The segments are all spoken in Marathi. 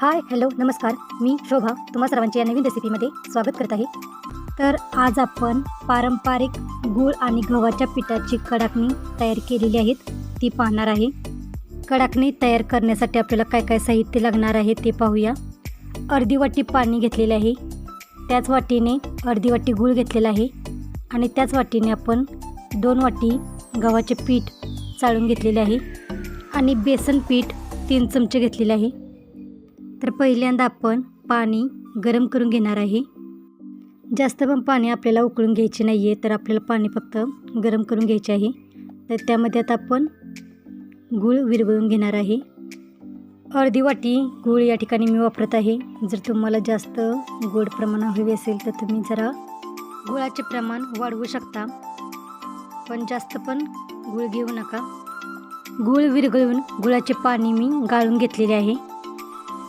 हाय हॅलो नमस्कार. मी शोभा तुम्हा सर्वांचे या नवीन रेसिपीमध्ये स्वागत करत आहे. तर आज आपण पारंपरिक गूळ आणि गव्हाच्या पिठाची कडाकणी तयार केलेली आहेत. ती पाहणार आहे. कडाकणी तयार करण्यासाठी आपल्याला काय काय साहित्य लागणार आहे ते पाहूया. अर्धी वाटी पाणी घेतलेले आहे. त्याच वाटीने अर्धी वाटी गूळ घेतलेला आहे. आणि त्याच वाटीने आपण दोन वाटी गव्हाचे पीठ चाळून घेतलेले आहे. आणि बेसन पीठ तीन चमचे घेतलेले आहे. तर पहिल्यांदा आपण पाणी गरम करून घेणार आहे. जास्त पण पाणी आपल्याला उकळून घ्यायचे नाही आहे तर आपल्याला पाणी फक्त गरम करून घ्यायचे आहे. तर त्यामध्ये आता आपण गूळ विरघळून घेणार आहे. अर्धी वाटी गूळ या ठिकाणी मी वापरत आहे. जर तुम्हाला जास्त गोड प्रमाण हवे असेल तर तुम्ही जरा गुळाचे प्रमाण वाढवू शकता. पण जास्त पण गूळ घेऊ नका. गूळ विरघळून गुळाचे पाणी मी गाळून घेतलेले आहे.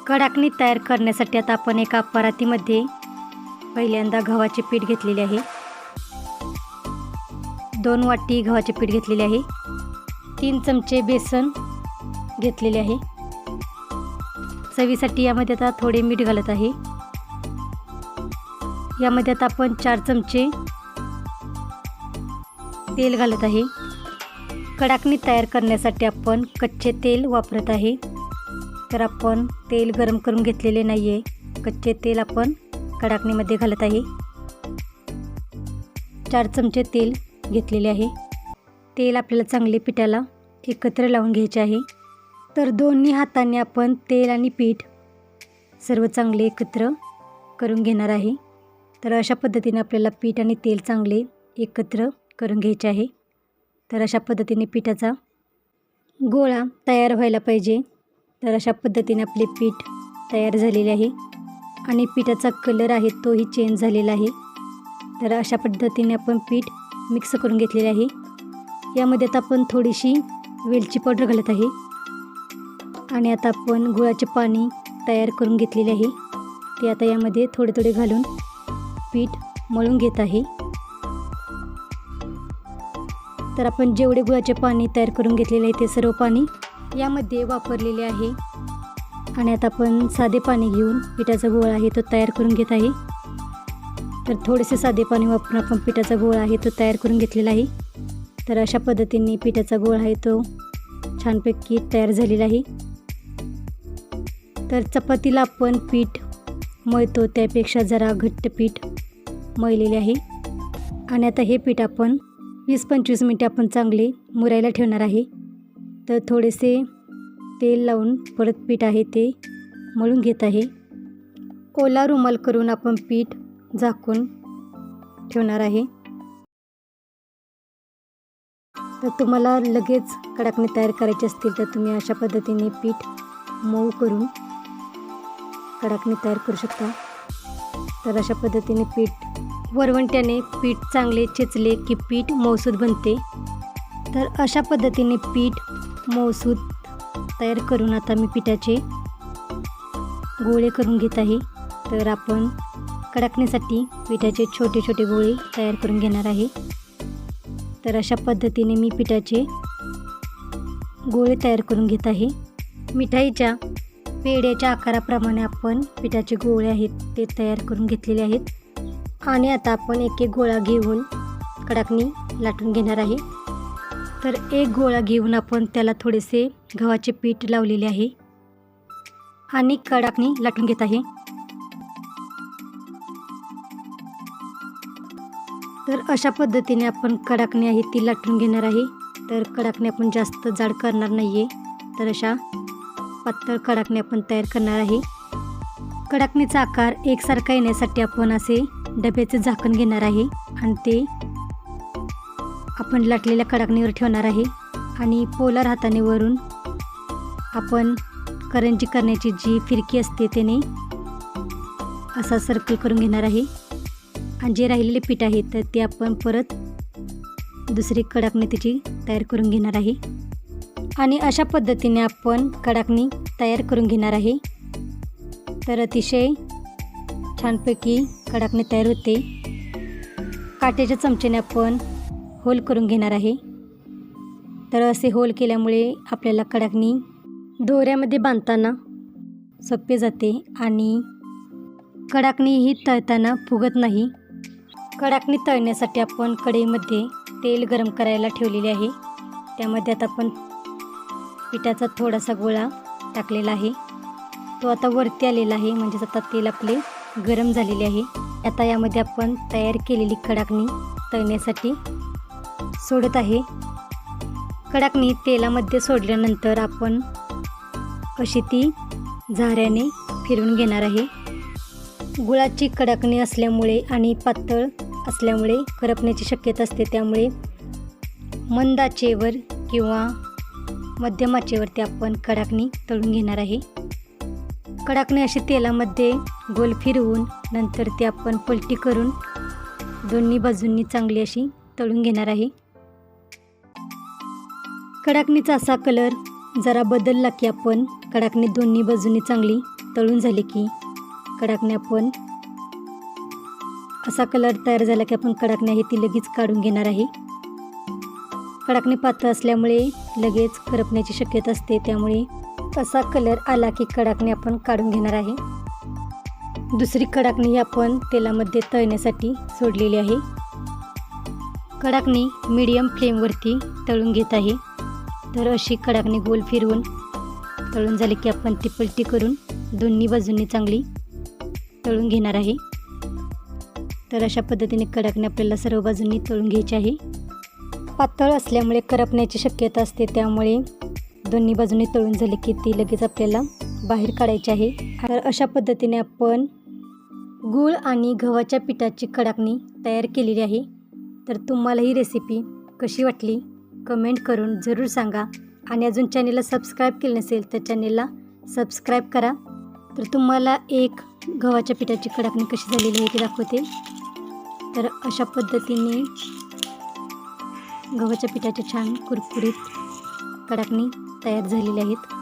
कडाकणी तयार करण्यासाठी आता आपण एका परातीमध्ये पहिल्यांदा गव्हाचे पीठ घेतलेले आहे. दोन वाटी गव्हाचे पीठ घेतलेले आहे. तीन चमचे बेसन घेतलेले आहे. चवीसाठी यामध्ये आता थोडे मीठ घालत आहे. यामध्ये आता आपण चार चमचे तेल घालत आहे. कडाकणी तयार करण्यासाठी आपण कच्चे तेल वापरत आहे. तर आपण तेल गरम करून घेतलेले नाही आहे कच्चे तेल आपण कडाकणीमध्ये घालत आहे. चार चमचे तेल घेतलेले आहे. तेल आपल्याला चांगले पिठाला एकत्र लावून घ्यायचे आहे. तर दोन्ही हाताने आपण तेल आणि पीठ सर्व चांगले एकत्र करून घेणार आहे. तर अशा पद्धतीने आपल्याला पीठ आणि तेल चांगले एकत्र करून घ्यायचे आहे. तर अशा पद्धतीने पिठाचा गोळा तयार व्हायला पाहिजे. तर अशा पद्धतीने आपले पीठ तयार झालेले आहे. आणि पिठाचा कलर आहे तोही चेंज झालेला आहे. तर अशा पद्धतीने आपण पीठ मिक्स करून घेतलेले आहे. यामध्ये आता आपण थोडीशी वेलची पावडर घालत आहे. आणि आता आपण गुळाचे पाणी तयार करून घेतलेले आहे. ते आता यामध्ये थोडे थोडे घालून पीठ मळून घेत आहे. तर आपण जेवढे गुळाचे पाणी तयार करून घेतलेले आहे ते सर्व पाणी यामध्ये वापरलेले आहे. आणि आता आपण साधे पाणी घेऊन पिठाचा गोळा आहे तो तयार करून घेत आहे. तर थोडेसे साधे पाणी वापरून आपण पिठाचा गोळा आहे तो तयार करून घेतलेला आहे. तर अशा पद्धतीने पिठाचा गोळा आहे तो छानपैकी तयार झालेला आहे. तर चपातीला आपण पीठ मळतो त्यापेक्षा जरा घट्ट पीठ मळलेले आहे. आणि आता हे पीठ आपण वीस पंचवीस मिनटे आपण चांगले मुरायला ठेवणार आहे. तर थोडेसे तेल लावून परत पीठ आहे ते मळून घेत आहे. ओला रुमाल करून आपण पीठ झाकून ठेवणार आहे. तर तुम्हाला लगेच कडाकणी तयार करायची असतील तर तुम्ही अशा पद्धतीने पीठ मऊ करून कडाकणी तयार करू शकता. तर अशा पद्धतीने पीठ वरवंट्याने पीठ चांगले चेचले की पीठ मौसूद बनते. तर अशा पद्धतीने पीठ मौसूद तयार करून आता मी पिठाचे गोळे करून घेत आहे. तर आपण कडाकणीसाठी पिठाचे छोटे छोटे गोळे तयार करून घेणार आहे. तर अशा पद्धतीने मी पिठाचे गोळे तयार करून घेत आहे. मिठाईच्या पेढ्याच्या आकाराप्रमाणे आपण पिठाचे गोळे आहेत ते तयार करून घेतलेले आहेत. आणि आता आपण एक एक गोळा घेऊन कडाकणी लाटून घेणार आहे. तर एक गोळा घेऊन आपण त्याला थोडेसे गव्हाचे पीठ लावलेले आहे. आणि कडाकणी लाटून घेत आहे. तर अशा पद्धतीने आपण कडाकणी आहे ती लाटून घेणार आहे. तर कडाकणी आपण जास्त जाड करणार नाही आहे तर अशा पातळ कडाकणी आपण तयार करणार आहे. कडाकणीचा आकार एकसारखा येण्यासाठी आपण असे डब्याचे झाकण घेणार आहे. आणि ते आपण लाटलेल्या कडाकणीवर ठेवणार आहे आणि पोलार हाताने वरून आपण करंजी करण्याची जी फिरकी असते त्याने असा सर्कल करून घेणार आहे. आणि जे राहिलेले पीठ आहे तर ते आपण परत दुसरी कडाकणी त्याची तयार करून घेणार आहे. आणि अशा पद्धतीने आपण कडाकणी तयार करून घेणार आहे. तर अतिशय छानपैकी कडाकणी तयार होते. काट्याच्या चमच्याने आपण होल करून घेणार आहे. तर असे होल केल्यामुळे आपल्याला कडाकणी दोऱ्यामध्ये बांधताना सोपे जाते आणि कडाकणी ही तळताना फुगत नाही. कडाकणी तळण्यासाठी आपण कढईमध्ये तेल गरम करायला ठेवलेले आहे. त्यामध्ये आता आपण पिठाचा थोडासा गोळा टाकलेला आहे. तो आता वरती आलेला आहे म्हणजेच आता तेल आपले गरम झालेले आहे. आता यामध्ये आपण तयार केलेली कडाकणी तळण्यासाठी सोडत आहे. कडाकणी तेलामध्ये सोडल्यानंतर आपण अशी ती झाऱ्याने फिरवून घेणार आहे. गुळाची कडाकणी असल्यामुळे आणि पातळ असल्यामुळे करपण्याची शक्यता असते. त्यामुळे मंद आचेवर किंवा मध्यम आचेवरती आपण कडाकणी तळून घेणार आहे. कडाकणी अशी तेलामध्ये गोल फिरवून नंतर ती आपण पलटी करून दोन्ही बाजूंनी चांगली अशी तळून घेणार आहे. कडाकणीचा असा कलर जरा बदलला की आपण कडाकणी दोन्ही बाजूंनी चांगली तळून झाली की कडाकणी आपण असा कलर तयार झाला की आपण कडाकण्या हे ती लगेच काढून घेणार आहे. कडाकणी पातळ असल्यामुळे लगेच करपण्याची शक्यता असते त्यामुळे असा कलर आला की कडाकणी आपण काढून घेणार आहे. दुसरी कडाकणी ही आपण तेलामध्ये तळण्यासाठी सोडलेली आहे. कडाकणी मीडियम फ्लेमवरती तळून घेत आहे. तर अशी कडाकणी गोल फिरवून तळून झाली की आपण ती पलटी करून दोन्ही बाजूंनी चांगली तळून घेणार आहे. तर अशा पद्धतीने कडाकणी आपल्याला सर्व बाजूंनी तळून घ्यायची आहे. पातळ असल्यामुळे करपण्याची शक्यता असते त्यामुळे दोन्ही बाजूने तळून झाली की ती लगेच आपल्याला बाहेर काढायची आहे. तर अशा पद्धतीने आपण गूळ आणि गव्हाच्या पिठाची कडाकणी तयार केलेली आहे. तर तुम्हाला ही रेसिपी कशी वाटली? कमेंट करून जरूर सांगा. आणि अजून चॅनेलला सबस्क्राईब केले नसेल तर चॅनेलला सबस्क्राईब करा. तर तुम्हाला एक गव्हाच्या पिठाची कडाकणी कशी झालेली आहे ती दाखवते. तर अशा पद्धतीने गव्हाच्या पिठाचे छान कुरकुरीत कडाकणी तयार झालेल्या आहेत.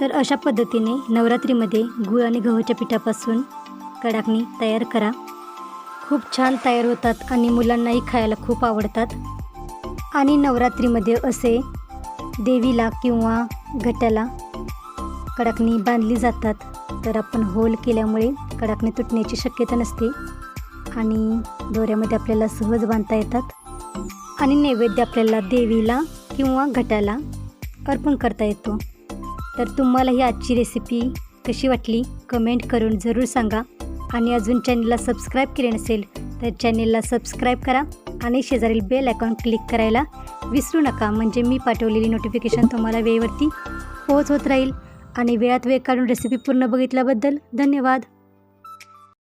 तर अशा पद्धतीने नवरात्रीमध्ये गूळ आणि गव्हाच्या पिठापासून कडाकणी तयार करा. खूप छान तयार होतात आणि मुलांनाही खायला खूप आवडतात. आणि नवरात्रीमध्ये असे देवीला किंवा घट्याला कडाकणी बांधली जातात. तर आपण होल केल्यामुळे कडाकणी तुटण्याची शक्यता नसते आणि दोऱ्यामध्ये आपल्याला सहज बांधता येतात. आणि नैवेद्य आपल्याला देवीला किंवा घटाला अर्पण करता येतो. तर तुम्हाला ही आजची रेसिपी कशी वाटली? कमेंट करून जरूर सांगा. आणि अजून चॅनलला सबस्क्राईब केले नसेल तर चॅनेलला सबस्क्राईब करा. आणि शेजारील बेल आयकॉन क्लिक करायला विसरू नका. म्हणजे मी पाठवलेली नोटिफिकेशन तुम्हाला वेळेवरती पोहोच होत राहील. आणि वेळात वेळ काढून रेसिपी पूर्ण बघितल्याबद्दल धन्यवाद.